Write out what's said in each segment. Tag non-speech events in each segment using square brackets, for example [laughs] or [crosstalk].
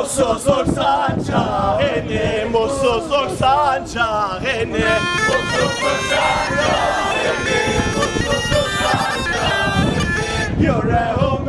mutsuzluk sancağını Mutsuzluk sancağını Mutsuzluk sancağını Mutsuzluk sancağını Yüreğim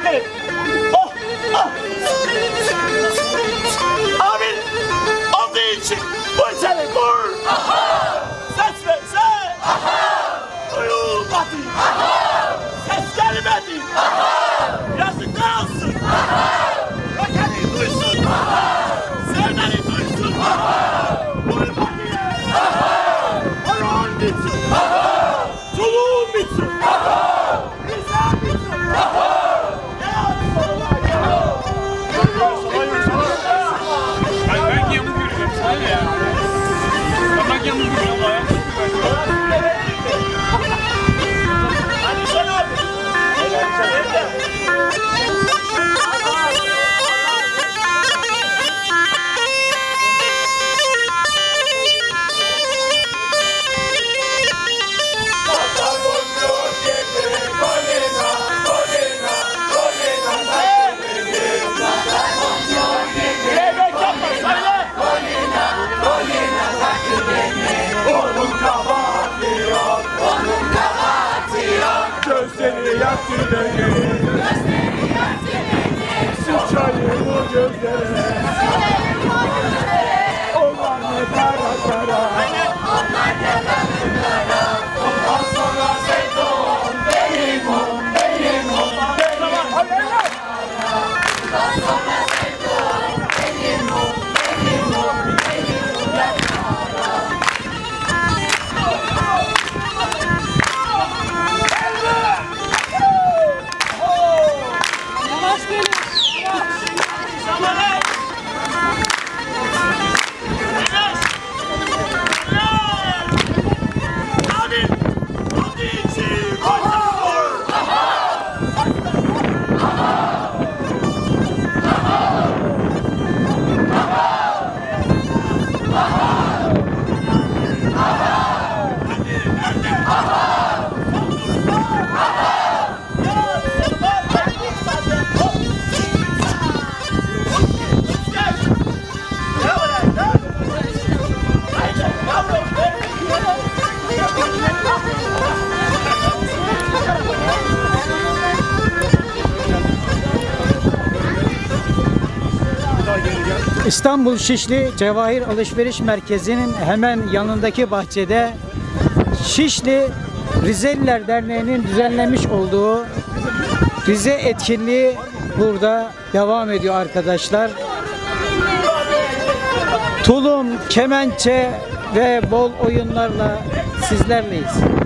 ederim. Oh, oh. Amin. Onun için bu sene kur. Ses ver ses. Duyulmadı. Ses gelmedi. Biraz Siz çayını gözlere İstanbul Şişli Cevahir Alışveriş Merkezi'nin hemen yanındaki bahçede Şişli Rizeliler Derneği'nin düzenlemiş olduğu Rize etkinliği burada devam ediyor arkadaşlar. Tulum, kemençe ve bol oyunlarla sizlerleyiz.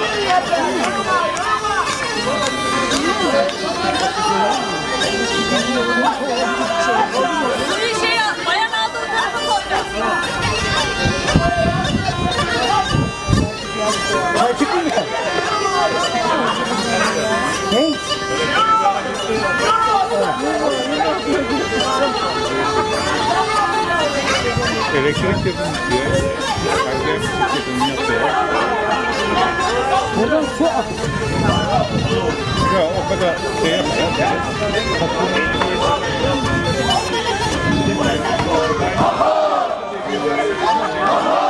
Bir Elektrik. Kalbim yapın yapıyor. Buradan su akıyor. Ya o kadar şey yapmıyor. Rüzgar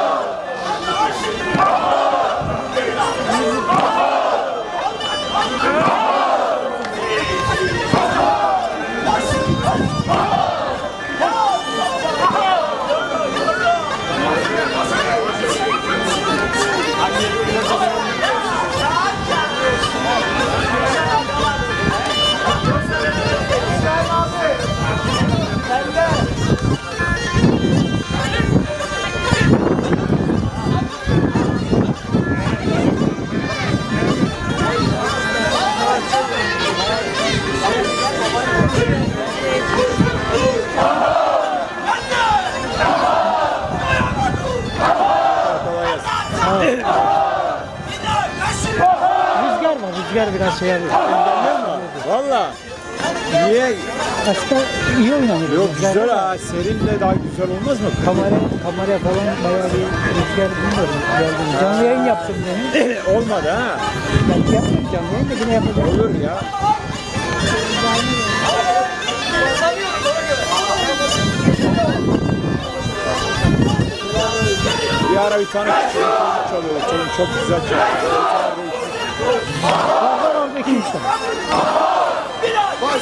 biraz şey yapıyor. Valla. Niye? Aslında iyi oynanır. Yok güzel ha. Serinle daha güzel olmaz mı? Kamera, kamera falan bayağı bir rüzgar bilmiyorum. Geldim. Canlı yayın yaptım demin. [laughs] Olmadı ha. Belki yapmayayım canlı yayın da yine yapacağım. Olur ya. Bir ara bir tane çalıyor. Çocuk çok güzel çalıyor. Var